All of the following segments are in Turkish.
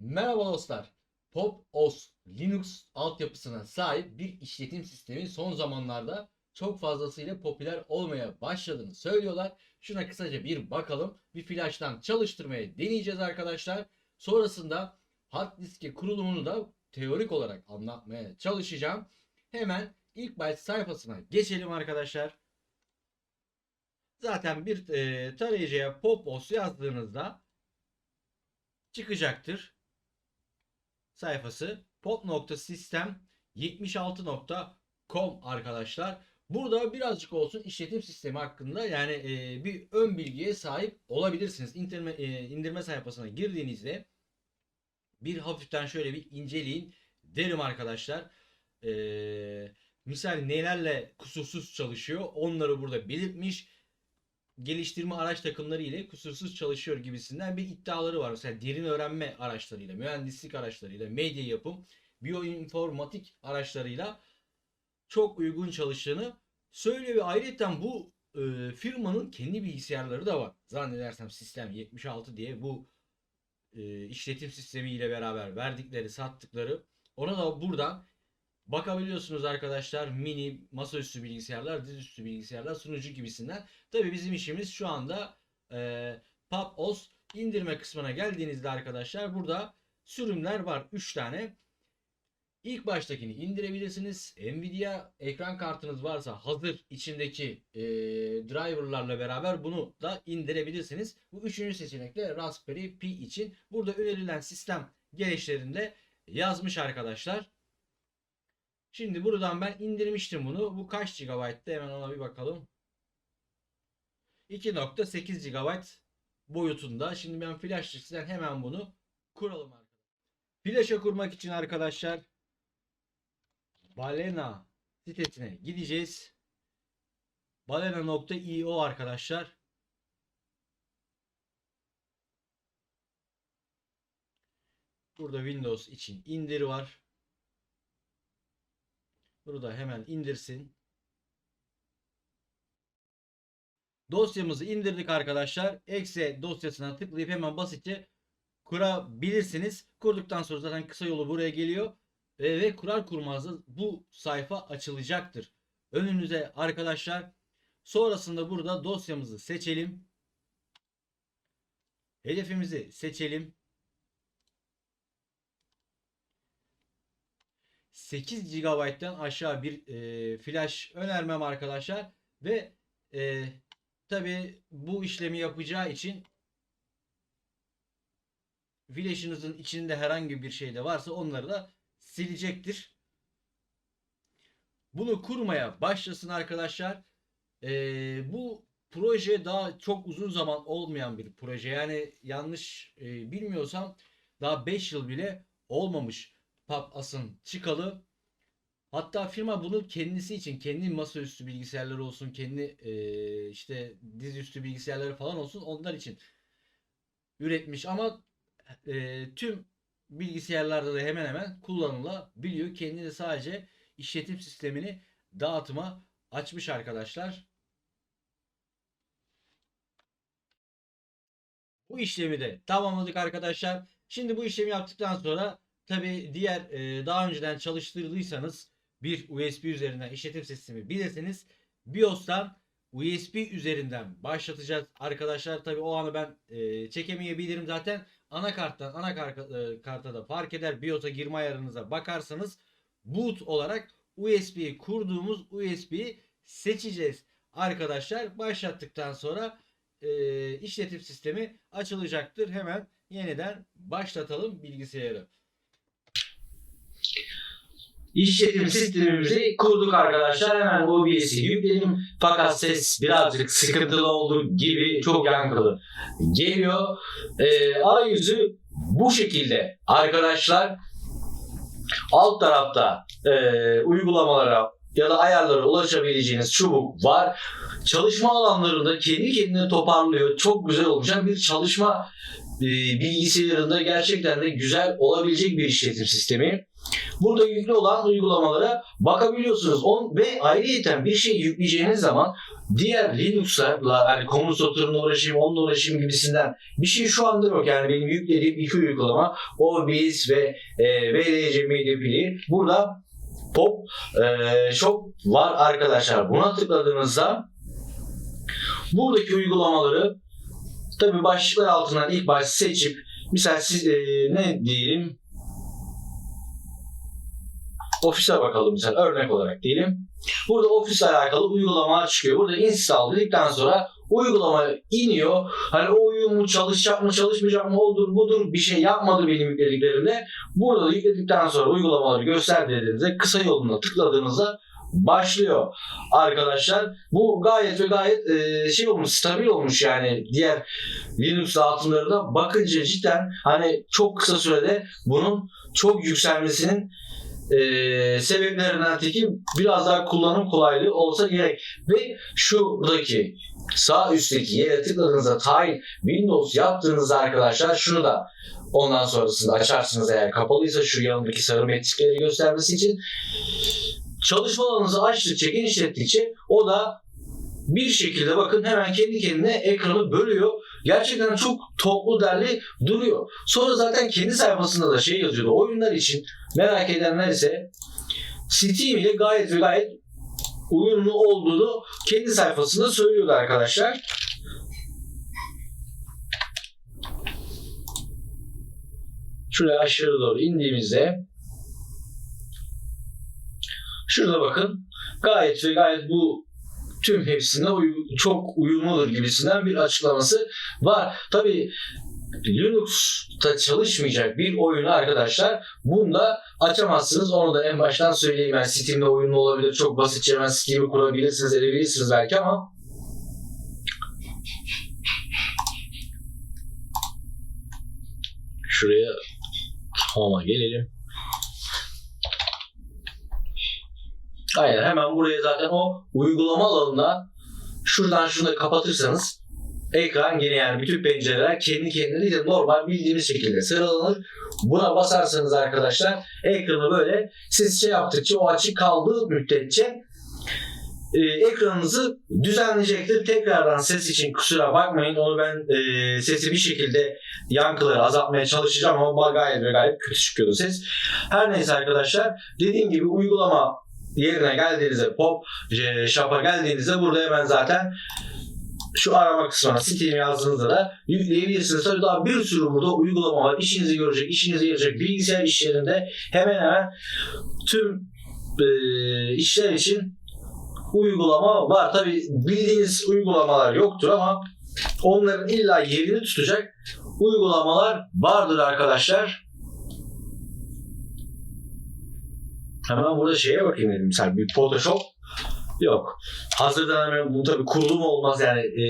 Merhaba dostlar. Pop OS Linux altyapısına sahip bir işletim sistemi son zamanlarda çok fazlasıyla popüler olmaya başladığını söylüyorlar. Şuna kısaca bir bakalım. Bir flash'tan çalıştırmaya deneyeceğiz arkadaşlar. Sonrasında hard diske kurulumunu da teorik olarak anlatmaya çalışacağım. Hemen ilk baş sayfasına geçelim arkadaşlar. Zaten bir e, tarayıcıya pop OS yazdığınızda çıkacaktır sayfası pop.system76.com arkadaşlar. Burada birazcık olsun işletim sistemi hakkında yani e, bir ön bilgiye sahip olabilirsiniz. İndirme, e, indirme sayfasına girdiğinizde bir hafiften şöyle bir inceleyin derim arkadaşlar. E, misal nelerle kusursuz çalışıyor onları burada belirtmiş geliştirme araç takımları ile kusursuz çalışıyor gibisinden bir iddiaları var. Mesela derin öğrenme araçlarıyla, mühendislik araçlarıyla, medya yapım, bioinformatik araçlarıyla çok uygun çalıştığını söylüyor ve ayrıca bu e, firmanın kendi bilgisayarları da var. Zannedersem sistem 76 diye bu e, işletim sistemi ile beraber verdikleri, sattıkları ona da buradan bakabiliyorsunuz arkadaşlar. Mini, masaüstü bilgisayarlar, dizüstü bilgisayarlar, sunucu gibisinden. Tabii bizim işimiz şu anda e, PubOS indirme kısmına geldiğinizde arkadaşlar burada sürümler var. 3 tane. İlk baştakini indirebilirsiniz. Nvidia ekran kartınız varsa hazır içindeki e, driverlarla beraber bunu da indirebilirsiniz. Bu üçüncü seçenekle Raspberry Pi için. Burada önerilen sistem gereçlerinde yazmış arkadaşlar. Şimdi buradan ben indirmiştim bunu. Bu kaç GB'tı? Hemen ona bir bakalım. 2.8 GB boyutunda. Şimdi ben flash diskten hemen bunu kuralım arkadaşlar. Flash'a kurmak için arkadaşlar Balena sitesine gideceğiz. Balena.io arkadaşlar. Burada Windows için indir var. Bunu da hemen indirsin. Dosyamızı indirdik arkadaşlar. Exe dosyasına tıklayıp hemen basitçe kurabilirsiniz. Kurduktan sonra zaten kısa yolu buraya geliyor. Ve, ve kurar kurmaz bu sayfa açılacaktır. Önünüze arkadaşlar. Sonrasında burada dosyamızı seçelim. Hedefimizi seçelim. 8 GB'den aşağı bir e, flash önermem arkadaşlar. Ve e, tabi bu işlemi yapacağı için flash'ınızın içinde herhangi bir şey de varsa onları da silecektir. Bunu kurmaya başlasın arkadaşlar. E, bu proje daha çok uzun zaman olmayan bir proje. Yani yanlış e, bilmiyorsam daha 5 yıl bile olmamış PubAs'ın çıkalı. Hatta firma bunu kendisi için kendi masaüstü bilgisayarları olsun, kendi e, işte dizüstü bilgisayarları falan olsun onlar için üretmiş ama e, tüm bilgisayarlarda da hemen hemen kullanılabiliyor. Kendi de sadece işletim sistemini dağıtıma açmış arkadaşlar. Bu işlemi de tamamladık arkadaşlar. Şimdi bu işlemi yaptıktan sonra tabi diğer e, daha önceden çalıştırdıysanız bir USB üzerinden işletim sistemi bilirseniz BIOS'tan USB üzerinden başlatacağız arkadaşlar. Tabi o anı ben e, çekemeyebilirim zaten. Anakarttan anakart e, da fark eder. BIOS'a girme ayarınıza bakarsanız boot olarak USB kurduğumuz USB'yi seçeceğiz arkadaşlar. Başlattıktan sonra e, işletim sistemi açılacaktır. Hemen yeniden başlatalım bilgisayarı. İşletim sistemimizi kurduk arkadaşlar. Hemen OBS'i yükledim. Fakat ses birazcık sıkıntılı olduğu gibi çok yankılı geliyor. Ee, arayüzü bu şekilde arkadaşlar. Alt tarafta e, uygulamalara ya da ayarlara ulaşabileceğiniz çubuk var. Çalışma alanlarında kendi kendine toparlıyor. Çok güzel olacak bir çalışma e, bilgisayarında gerçekten de güzel olabilecek bir işletim sistemi. Burada yüklü olan uygulamalara bakabiliyorsunuz. On, ve ayrıyeten bir şey yükleyeceğiniz zaman diğer Linux'larla yani komut satırına uğraşayım, onunla uğraşayım gibisinden bir şey şu anda yok. Yani benim yüklediğim iki uygulama OBS ve e, VLC Media Player. Burada Pop e, Shop var arkadaşlar. Buna tıkladığınızda buradaki uygulamaları tabi başlıklar altından ilk baş seçip mesela siz e, ne diyelim ofise bakalım mesela örnek olarak diyelim. Burada ofisle alakalı uygulamalar çıkıyor. Burada install dedikten sonra uygulama iniyor. Hani o uyum mu çalışacak mı çalışmayacak mı odur budur bir şey yapmadı benim yüklediklerimde. Burada da yükledikten sonra uygulamaları göster dediğinizde kısa yoluna tıkladığınızda başlıyor arkadaşlar. Bu gayet ve gayet e, şey olmuş, stabil olmuş yani diğer Linux dağıtımlarına bakınca cidden hani çok kısa sürede bunun çok yükselmesinin e, sebeplerinden teki biraz daha kullanım kolaylığı olsa gerek. Ve şuradaki sağ üstteki yere tıkladığınızda Time Windows yaptığınızda arkadaşlar şunu da ondan sonrasında açarsınız eğer kapalıysa şu yanındaki sarı metrikleri göstermesi için çalışma alanınızı açtıkça genişlettikçe o da bir şekilde bakın hemen kendi kendine ekranı bölüyor. Gerçekten çok toplu derli duruyor. Sonra zaten kendi sayfasında da şey yazıyordu. Oyunlar için merak edenler ise Steam ile gayet ve gayet uyumlu olduğunu kendi sayfasında söylüyordu arkadaşlar. Şuraya aşağı doğru indiğimizde şurada bakın gayet ve gayet bu tüm hepsinde uy- çok uyumludur gibisinden bir açıklaması var. Tabi Linux'ta çalışmayacak bir oyunu arkadaşlar bunda açamazsınız. Onu da en baştan söyleyeyim. Yani Steam'de oyunlu olabilir. Çok basitçe hemen Steam'i kurabilirsiniz, edebilirsiniz belki ama şuraya Home'a gelelim. Aynen hemen buraya zaten o uygulama alanına şuradan şunu da kapatırsanız ekran gene yani bütün pencereler kendi kendine değil de normal bildiğimiz şekilde sıralanır. Buna basarsanız arkadaşlar ekranı böyle siz şey yaptıkça o açık kaldığı müddetçe e, ekranınızı düzenleyecektir. Tekrardan ses için kusura bakmayın. Onu ben e, sesi bir şekilde yankıları azaltmaya çalışacağım ama gayet ve gayet kötü çıkıyordu ses. Her neyse arkadaşlar dediğim gibi uygulama yerine geldiğinizde pop e, shop'a geldiğinizde burada hemen zaten şu arama kısmına Steam yazdığınızda da yükleyebilirsiniz. Tabii daha bir sürü burada uygulama var. İşinizi görecek, işinizi görecek. Bilgisayar işlerinde hemen hemen tüm e, işler için uygulama var. Tabii bildiğiniz uygulamalar yoktur ama onların illa yerini tutacak uygulamalar vardır arkadaşlar. Hemen burada şeye bakayım dedim. Mesela bir Photoshop yok. Hazırdan hemen bu tabii kurulum olmaz yani e,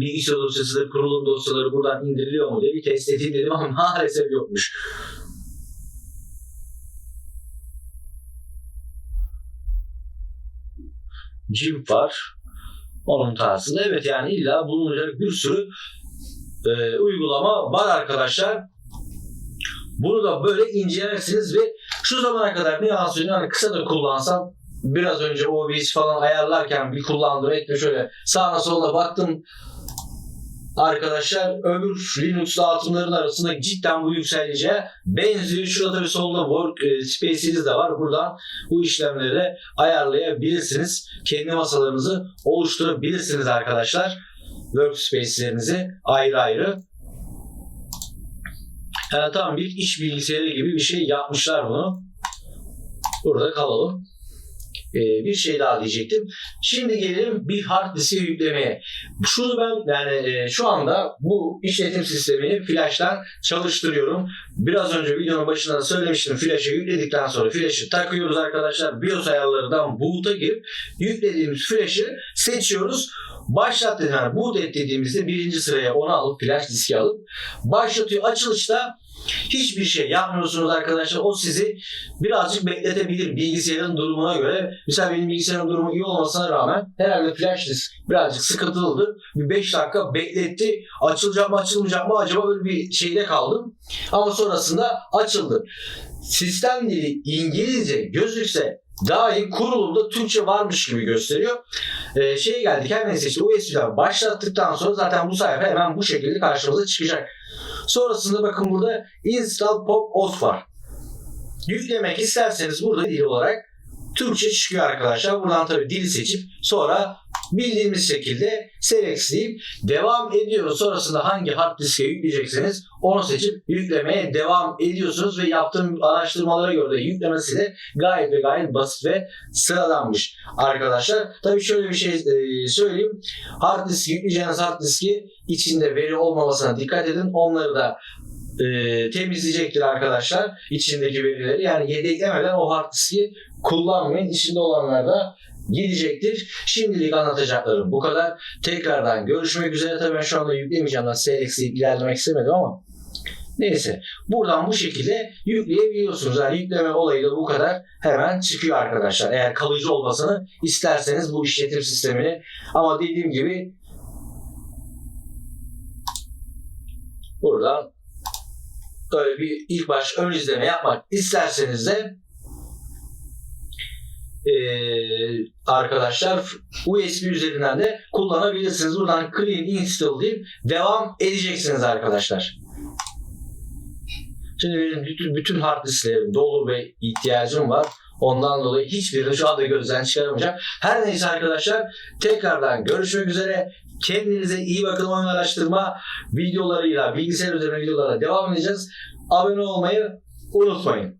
bilgisayar dosyası kurulum dosyaları buradan indiriliyor mu diye bir test edeyim dedim ama maalesef yokmuş. GIMP var. Onun tarzında. Evet yani illa bulunacak bir sürü e, uygulama var arkadaşlar. Bunu da böyle incelersiniz ve şu zamana kadar ne yalan söyleyeyim hani kısa da kullansam biraz önce OBS falan ayarlarken bir kullandım ekle şöyle sağına soluna baktım arkadaşlar öbür Linux dağıtımların arasında cidden bu yükseleceğe benziyor. Şurada tabii solda work e, space'iniz de var. Buradan bu işlemleri ayarlayabilirsiniz. Kendi masalarınızı oluşturabilirsiniz arkadaşlar. Workspace'lerinizi ayrı ayrı. Yani tam bir iş bilgisayarı gibi bir şey yapmışlar bunu. Burada kalalım. Ee, bir şey daha diyecektim. Şimdi gelelim bir hard diske yüklemeye. Şunu ben yani e, şu anda bu işletim sistemini flash'tan çalıştırıyorum. Biraz önce videonun başında da söylemiştim. Flash'ı yükledikten sonra flash'ı takıyoruz arkadaşlar. BIOS ayarlarından boot'a girip yüklediğimiz flash'ı seçiyoruz. Başlat dedi. Yani boot et dediğimizde birinci sıraya onu alıp flash diski alıp başlatıyor. Açılışta Hiçbir şey yapmıyorsunuz arkadaşlar. O sizi birazcık bekletebilir bilgisayarın durumuna göre. Mesela benim bilgisayarın durumu iyi olmasına rağmen herhalde flash disk birazcık sıkıntılıdır. Bir 5 dakika bekletti. Açılacak mı açılmayacak mı acaba böyle bir şeyde kaldım. Ama sonrasında açıldı. Sistem dili İngilizce gözükse dahi kurulumda Türkçe varmış gibi gösteriyor. Ee, şeye geldik her neyse işte USB'den başlattıktan sonra zaten bu sayfa hemen bu şekilde karşımıza çıkacak. Sonrasında bakın burada install pop os var. Yüklemek isterseniz burada dil olarak Türkçe çıkıyor arkadaşlar. Buradan tabii dili seçip sonra bildiğimiz şekilde selectleyip devam ediyoruz. Sonrasında hangi hard diske yükleyecekseniz onu seçip yüklemeye devam ediyorsunuz ve yaptığım araştırmalara göre de yüklemesi de gayet ve gayet basit ve sıradanmış arkadaşlar. Tabii şöyle bir şey e, söyleyeyim. Hard disk yükleyeceğiniz hard diski içinde veri olmamasına dikkat edin. Onları da e, temizleyecektir arkadaşlar içindeki verileri. Yani yedeklemeden o hard diski kullanmayın. İçinde olanlar da gidecektir. Şimdilik anlatacaklarım bu kadar. Tekrardan görüşmek üzere. Tabii ben şu anda yüklemeyeceğim. Ben seyrekseyip ilerlemek istemedim ama Neyse. Buradan bu şekilde yükleyebiliyorsunuz. Yani yükleme olayı da bu kadar hemen çıkıyor arkadaşlar. Eğer kalıcı olmasını isterseniz bu işletim sistemini. Ama dediğim gibi buradan böyle bir ilk baş ön izleme yapmak isterseniz de eee, arkadaşlar USB üzerinden de kullanabilirsiniz. Buradan clean install deyip devam edeceksiniz arkadaşlar. Şimdi benim bütün, bütün hard disklerim dolu ve ihtiyacım var. Ondan dolayı hiçbirini şu anda gözden çıkaramayacağım. Her neyse arkadaşlar tekrardan görüşmek üzere. Kendinize iyi bakın oyun araştırma videolarıyla bilgisayar üzerine videolara devam edeceğiz. Abone olmayı unutmayın.